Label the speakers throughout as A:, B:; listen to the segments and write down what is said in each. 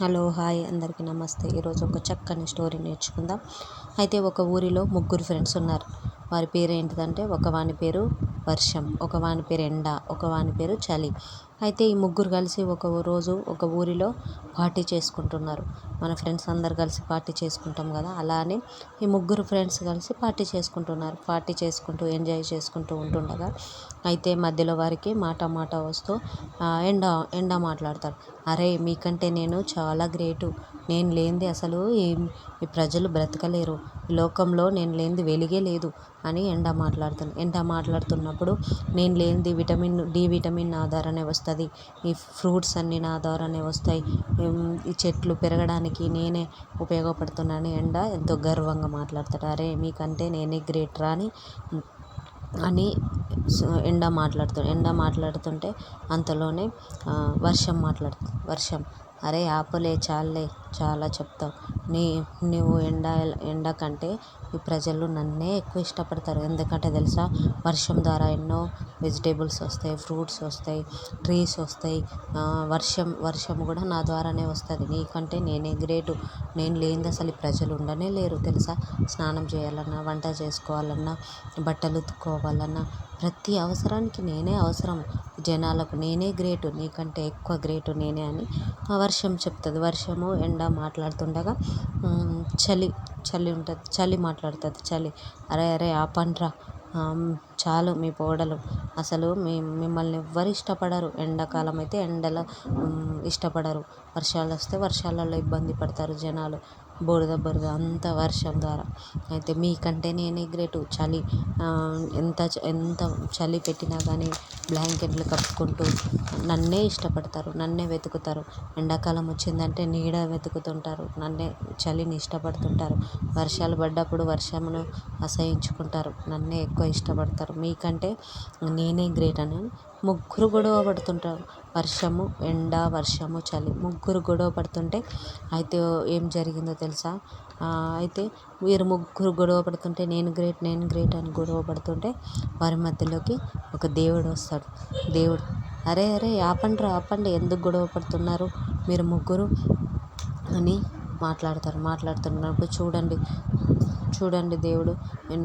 A: Hello hi అందరికీ నమస్తే. ఈరోజు ఒక చక్కని స్టోరీ నేర్చుకుందాం. అయితే ఒక ఊరిలో ముగ్గురు ఫ్రెండ్స్ ఉన్నారు. వారి పేరు ఏంటిదంటే ఒక వాని పేరు వర్షం ఒక వాని పేరు ఎండ ఒక వాని పేరు చలి. అయితే ఈ ముగ్గురు కలిసి ఒక రోజు ఒక ఊరిలో పార్టీ చేసుకుంటున్నారు. మన ఫ్రెండ్స్ అందరు కలిసి పార్టీ చేసుకుంటాం కదా అలానే ఈ ముగ్గురు ఫ్రెండ్స్ కలిసి పార్టీ చేసుకుంటున్నారు. పార్టీ చేసుకుంటూ ఎంజాయ్ చేసుకుంటూ ఉంటుండగా అయితే మధ్యలో వారికి మాట మాట వస్తూ ఎండ ఎండ మాట్లాడతారు. అరే మీకంటే నేను చాలా గ్రేటు. నేను లేనిది అసలు ఈ ఈ ప్రజలు బ్రతకలేరు. లోకంలో నేను లేనిది వెలిగే లేదు అని ఎండ మాట్లాడుతాను ఎండ మాట్లాడుతున్నప్పుడు నేను లేనిది విటమిన్ డి విటమిన్ ఆధారనే వస్తుంది వస్తుంది. ఈ ఫ్రూట్స్ అన్నీ నా ద్వారానే వస్తాయి. ఈ చెట్లు పెరగడానికి నేనే ఉపయోగపడుతున్నాను. ఎండ ఎంతో గర్వంగా మాట్లాడతాడు. అరే మీకంటే నేనే గ్రేట్ రా అని అని ఎండ మాట్లాడుతూ ఎండ మాట్లాడుతుంటే అంతలోనే వర్షం మాట్లాడుతుంది వర్షం అరే ఆపులే చాలులే చాలా చెప్తావు. నీ నువ్వు ఎండ ఎండ కంటే ఈ ప్రజలు నన్నే ఎక్కువ ఇష్టపడతారు. ఎందుకంటే తెలుసా వర్షం ద్వారా ఎన్నో వెజిటేబుల్స్ వస్తాయి ఫ్రూట్స్ వస్తాయి ట్రీస్ వస్తాయి. వర్షం వర్షం కూడా నా ద్వారానే వస్తుంది. నీకంటే నేనే గ్రేటు. నేను లేనిది అసలు ఈ ప్రజలు ఉండనే లేరు. తెలుసా స్నానం చేయాలన్నా వంట చేసుకోవాలన్నా బట్టలు ఉతుక్కోవాలన్నా ప్రతి అవసరానికి నేనే అవసరం. జనాలకు నేనే గ్రేటు నీకంటే ఎక్కువ గ్రేటు నేనే అని వర్షం చెప్తుంది. వర్షము ఎండ మాట్లాడుతుండగా చలి చలి ఉంటుంది చలి మాట్లాడుతుంది చలి. అరే అరే ఆపండ్రా. చాలు మీ పోడలు. అసలు మీ మిమ్మల్ని ఎవ్వరు ఇష్టపడరు. ఎండాకాలం అయితే ఎండలో ఇష్టపడరు. వర్షాలు వస్తే వర్షాలలో ఇబ్బంది పడతారు జనాలు. బురద బురద అంత వర్షం ద్వారా. అయితే మీకంటే నేనే గ్రేటు. చలి ఎంత ఎంత చలి పెట్టినా కానీ బ్లాంకెట్లు కప్పుకుంటూ నన్నే ఇష్టపడతారు నన్నే వెతుకుతారు. ఎండాకాలం వచ్చిందంటే నీడ వెతుకుతుంటారు నన్నే చలిని ఇష్టపడుతుంటారు. వర్షాలు పడ్డప్పుడు వర్షమును అసహించుకుంటారు నన్నే ఎక్కువ ఇష్టపడతారు. మీకంటే నేనే గ్రేట్ అని ముగ్గురు గొడవ పడుతుంటారు. వర్షము ఎండ వర్షము చలి. ముగ్గురు గొడవ పడుతుంటే అయితే ఏం జరిగిందో తెలుసా? అయితే వీరు ముగ్గురు గొడవ పడుతుంటే నేను గ్రేట్ నేను గ్రేట్ అని గొడవ పడుతుంటే వారి మధ్యలోకి ఒక దేవుడు వస్తాడు. దేవుడు అరే అరే ఆపండి ఆపండి. ఎందుకు గొడవ పడుతున్నారు? మీరు ముగ్గురు అని మాట్లాడతారు. మాట్లాడుతున్నప్పుడు చూడండి చూడండి దేవుడు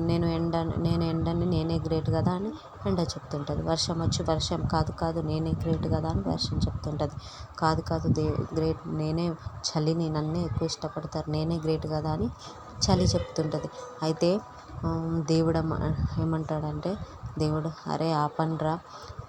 A: నేను ఎండ నేను ఎండని నేనే గ్రేట్ కదా అని ఎండ చెప్తుంటుంది. వర్షం వచ్చి వర్షం కాదు కాదు నేనే గ్రేట్ కదా అని వర్షం చెప్తుంటుంది. కాదు కాదు దే గ్రేట్ నేనే చలిని నన్నే ఎక్కువ ఇష్టపడతారు నేనే గ్రేట్ కదా అని చలి చెప్తుంటుంది. అయితే దేవుడు ఏమంటాడంటే దేవుడు అరే ఆపండ్రా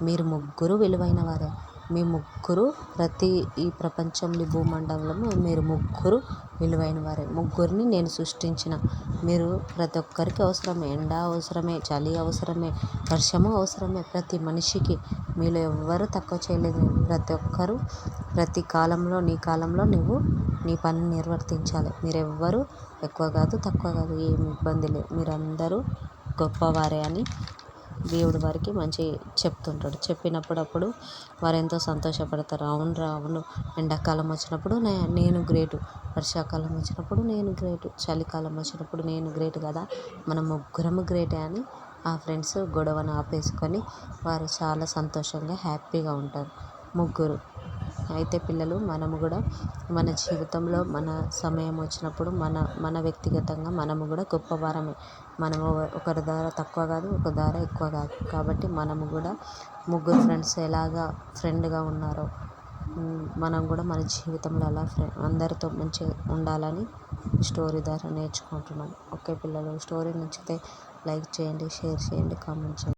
A: మీరు ముగ్గురు విలువైన వారే. మీ ముగ్గురు ప్రతి ఈ ప్రపంచంలో భూమండలంలో మీరు ముగ్గురు విలువైన వారే. ముగ్గురిని నేను సృష్టించిన. మీరు ప్రతి ఒక్కరికి అవసరమే. ఎండ అవసరమే చలి అవసరమే వర్షము అవసరమే. ప్రతి మనిషికి మీలో ఎవ్వరు తక్కువ చేయలేదు. ప్రతి ఒక్కరు ప్రతి కాలంలో నీ కాలంలో నువ్వు నీ పని నిర్వర్తించాలి. మీరెవ్వరు ఎక్కువ కాదు తక్కువ కాదు. ఏమి ఇబ్బంది లేదు. మీరందరూ గొప్పవారే అని దేవుడు వారికి మంచి చెప్తుంటాడు. చెప్పినప్పుడప్పుడు వారు ఎంతో సంతోషపడతారు అవునురా అవును. ఎండాకాలం వచ్చినప్పుడు నేను గ్రేటు. వర్షాకాలం వచ్చినప్పుడు నేను గ్రేటు. చలికాలం వచ్చినప్పుడు నేను గ్రేట్ కదా. మనం ముగ్గురము గ్రేటే అని ఆ ఫ్రెండ్స్ గొడవను ఆపేసుకొని వారు చాలా సంతోషంగా హ్యాపీగా ఉంటారు. ముగ్గురు అయితే పిల్లలు మనము కూడా మన జీవితంలో మన సమయం వచ్చినప్పుడు మన మన వ్యక్తిగతంగా మనము కూడా గొప్పవారమే మనము ఒకరి ద్వారా తక్కువ కాదు ఒక ద్వారా ఎక్కువ కాదు. కాబట్టి మనము కూడా ముగ్గురు ఫ్రెండ్స్ ఎలాగా ఫ్రెండ్గా ఉన్నారో మనం కూడా మన జీవితంలో అలా అందరితో మంచిగా ఉండాలని స్టోరీ ద్వారా నేర్చుకుంటున్నాం. ఓకే పిల్లలు స్టోరీ నచ్చితే లైక్ చేయండి షేర్ చేయండి కామెంట్ చేయండి.